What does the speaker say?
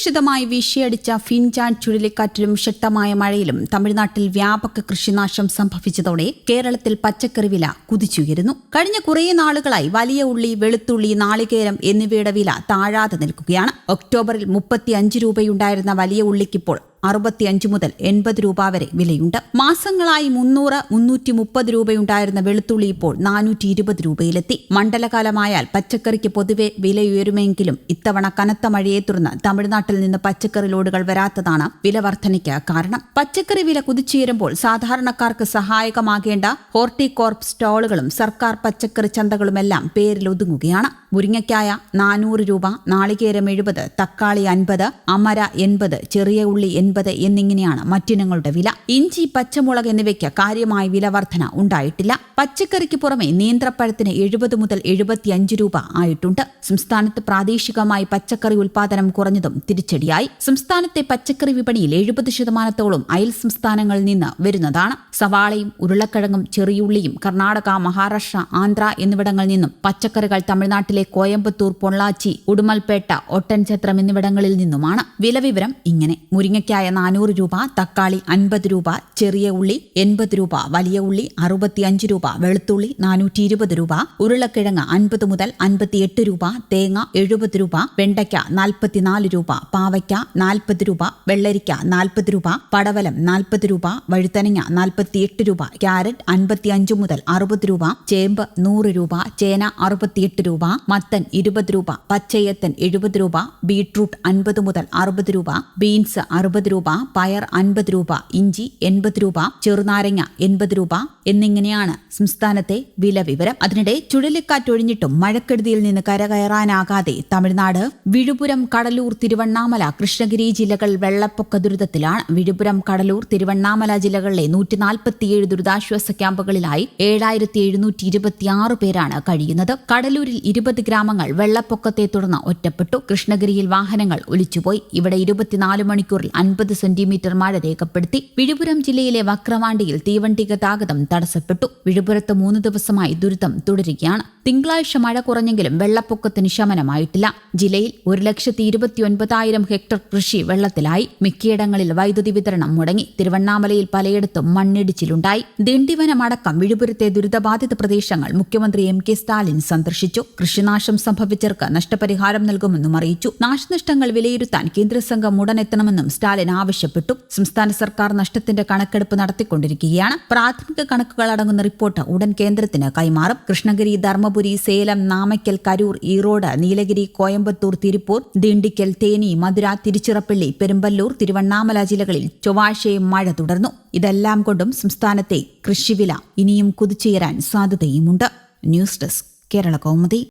അപ്രതീക്ഷിതമായി വീശിയടിച്ച ഫിൻചാൻ ചുഴലിക്കാറ്റിലും ശക്തമായ മഴയിലും തമിഴ്നാട്ടിൽ വ്യാപക കൃഷിനാശം സംഭവിച്ചതോടെ കേരളത്തിൽ പച്ചക്കറി വില കുതിച്ചുയരുന്നു. കഴിഞ്ഞ കുറേ നാളുകളായി വലിയ ഉള്ളി വെളുത്തുള്ളി നാളികേരം എന്നിവയുടെ വില താഴാതെ നിൽക്കുകയാണ്. ഒക്ടോബറിൽ മുപ്പത്തിയഞ്ച് രൂപയുണ്ടായിരുന്ന വലിയ ഉള്ളിക്കിപ്പോൾ അറുപത്തിയഞ്ച് മുതൽ എൺപത് രൂപ വരെ വിലയുണ്ട്. മാസങ്ങളായി മുന്നൂറ് മുന്നൂറ്റി മുപ്പത് രൂപയുണ്ടായിരുന്ന വെളുത്തുള്ളി ഇപ്പോൾ നാനൂറ്റി ഇരുപത് രൂപയിലെത്തി. മണ്ഡലകാലമായാൽ പച്ചക്കറിക്ക് പൊതുവെ വിലയുയരുമെങ്കിലും ഇത്തവണ കനത്ത മഴയെ തുടർന്ന് തമിഴ്നാട്ടിൽ നിന്ന് പച്ചക്കറി ലോഡുകൾ വരാത്തതാണ് വില വർധനയ്ക്ക് കാരണം. പച്ചക്കറി വില കുതിച്ചുയരുമ്പോൾ സാധാരണക്കാർക്ക് സഹായകമാകേണ്ട ഹോർട്ടികോർപ്പ് സ്റ്റാളുകളും സർക്കാർ പച്ചക്കറി ചന്തകളുമെല്ലാം പേരിൽ ഒതുങ്ങുകയാണ്. മുരിങ്ങയ്ക്കായ നാനൂറ് രൂപ നാളികേരം എഴുപത് തക്കാളി അൻപത് അമര എൺപത് ചെറിയ ഉള്ളി എൺപത് എന്നിങ്ങനെയാണ് മറ്റിനങ്ങളുടെ വില. ഇഞ്ചി പച്ചമുളക് എന്നിവയ്ക്ക് കാര്യമായ വില വർധന ഉണ്ടായിട്ടില്ല. പച്ചക്കറിക്ക് പുറമെ നേന്ത്രപ്പഴത്തിന് എഴുപത് മുതൽ എഴുപത്തിയഞ്ച് രൂപ ആയിട്ടുണ്ട്. സംസ്ഥാനത്ത് പ്രാദേശികമായി പച്ചക്കറി ഉൽപാദനം കുറഞ്ഞതും തിരിച്ചടിയായി. സംസ്ഥാനത്തെ പച്ചക്കറി വിപണിയിൽ എഴുപത് ശതമാനത്തോളം അയൽ സംസ്ഥാനങ്ങളിൽ നിന്ന് വരുന്നതാണ്. സവാളയും ഉരുളക്കിഴങ്ങും ചെറിയുള്ളിയും കർണാടക മഹാരാഷ്ട്ര ആന്ധ്ര എന്നിവിടങ്ങളിൽ നിന്നും പച്ചക്കറികൾ തമിഴ്നാട്ടിലെ കോയമ്പത്തൂർ പൊള്ളാച്ചി ഉടുമൽപേട്ട ഒട്ടൻചത്രം എന്നിവിടങ്ങളിൽ നിന്നുമാണ്. വിലവിവരം ഇങ്ങനെ. മുരിങ്ങയ്ക്കായ നാനൂറ് രൂപ തക്കാളി അൻപത് രൂപ ചെറിയ ഉള്ളി എൺപത് രൂപ വലിയ ഉള്ളി അറുപത്തിയഞ്ച് രൂപ വെളുത്തുള്ളി നാനൂറ്റി ഇരുപത് രൂപ ഉരുളക്കിഴങ്ങ് അൻപത് മുതൽ അൻപത്തിയെട്ട് രൂപ തേങ്ങ എഴുപത് രൂപ വെണ്ടയ്ക്ക നാൽപ്പത്തിനാല് രൂപ പാവയ്ക്ക നാൽപ്പത് രൂപ വെള്ളരിക്ക നാൽപ്പത് രൂപ പടവലം നാൽപ്പത് രൂപ വഴുത്തനങ്ങ നാൽപ്പത്തിയെട്ട് രൂപ ക്യാരറ്റ് അൻപത്തിയഞ്ച് മുതൽ അറുപത് രൂപ ചേമ്പ് നൂറ് രൂപ ചേന അറുപത്തിയെട്ട് രൂപ മത്തൻ ഇരുപത് രൂപ പച്ചയത്തൻ എഴുപത് രൂപ ബീട്രൂട്ട് അൻപത് മുതൽ അറുപത് രൂപ ബീൻസ് അറുപത് രൂപ പയർ അൻപത് രൂപ ഇഞ്ചി എൺപത് രൂപ ചെറുനാരങ്ങ എൺപത് രൂപ എന്നിങ്ങനെയാണ് സംസ്ഥാനത്തെ വില വിവരം. അതിനിടെ ചുഴലിക്കാറ്റൊഴിഞ്ഞിട്ടും മഴക്കെടുതിയിൽ നിന്ന് കരകയറാനാകാതെ തമിഴ്നാട് വിഴുപുരം കടലൂർ തിരുവണ്ണാമല കൃഷ്ണഗിരി ജില്ലകൾ വെള്ളപ്പൊക്ക ദുരിതത്തിലാണ്. വിഴുപുരം കടലൂർ തിരുവണ്ണാമല ജില്ലകളിലെ നൂറ്റി നാൽപ്പത്തിയേഴ് ദുരിതാശ്വാസ ക്യാമ്പുകളിലായി ഏഴായിരത്തി എഴുന്നൂറ്റി ഇരുപത്തിയാറ് പേരാണ് കഴിയുന്നത്. കടലൂരിൽ ഇരുപത് ഗ്രാമങ്ങൾ വെള്ളപ്പൊക്കത്തെ തുടർന്ന് ഒറ്റപ്പെട്ടു. കൃഷ്ണഗിരിയിൽ വാഹനങ്ങൾ ഒലിച്ചുപോയി. ഇവിടെ ഇരുപത്തിനാല് മണിക്കൂറിൽ അൻപത് സെന്റിമീറ്റർ മഴ രേഖപ്പെടുത്തി. വിഴുപുരം ജില്ലയിലെ വക്രവാണ്ടിയിൽ തീവണ്ടി ഗതാഗതം തടസ്സപ്പെട്ടു. വിഴുപുരത്ത് മൂന്ന് ദിവസമായി ദുരിതം തുടരുകയാണ്. തിങ്കളാഴ്ച മഴ കുറഞ്ഞെങ്കിലും വെള്ളപ്പൊക്കത്തിന് ശമനമായിട്ടില്ല. ജില്ലയിൽ ഒരു ലക്ഷത്തി ഇരുപത്തിയൊൻപതായിരം ഹെക്ടർ കൃഷി വെള്ളത്തിലായി. മിക്കയിടങ്ങളിൽ വൈദ്യുതി വിതരണം മുടങ്ങി. തിരുവണ്ണാമലയിൽ പലയിടത്തും മണ്ണിടിച്ചിലുണ്ടായി. ദിണ്ടിവനമടക്കം വിഴുപുരത്തെ ദുരിതബാധിത പ്രദേശങ്ങൾ മുഖ്യമന്ത്രി എം കെ സ്റ്റാലിൻ സന്ദർശിച്ചു. കൃഷിനാശം സംഭവിച്ചവർക്ക് നഷ്ടപരിഹാരം നൽകുമെന്നും അറിയിച്ചു. നാശനഷ്ടങ്ങൾ വിലയിരുത്താൻ കേന്ദ്ര സംഘം ഉടനെത്തണമെന്നും സ്റ്റാലിൻ ആവശ്യപ്പെട്ടു. സംസ്ഥാന സർക്കാർ നഷ്ടത്തിന്റെ കണക്കെടുപ്പ് നടത്തിക്കൊണ്ടിരിക്കുകയാണ്. പ്രാഥമിക കണക്കുകൾ അടങ്ങുന്ന റിപ്പോർട്ട് ഉടൻ കേന്ദ്രത്തിന് കൈമാറും. കൃഷ്ണഗിരി ധർമ്മപുരി സേലം നാമയ്ക്കൽ കരൂർ ഈറോഡ് നീലഗിരി കോയമ്പത്തൂർ തിരുപ്പൂർ ദിണ്ടിക്കൽ തേനി മധുര തിരുച്ചിറപ്പള്ളി പെരുമ്പല്ലൂർ തിരുവണ്ണാമല ജില്ലകളിൽ ചൊവ്വാഴ്ചയും മഴ തുടർന്നു. ഇതെല്ലാം കൊണ്ടും സംസ്ഥാനത്തെ കൃഷിവില ഇനിയും കുതിച്ചുയരാൻ സാധ്യതയുമുണ്ട്. News desk Kerala Kaumudi.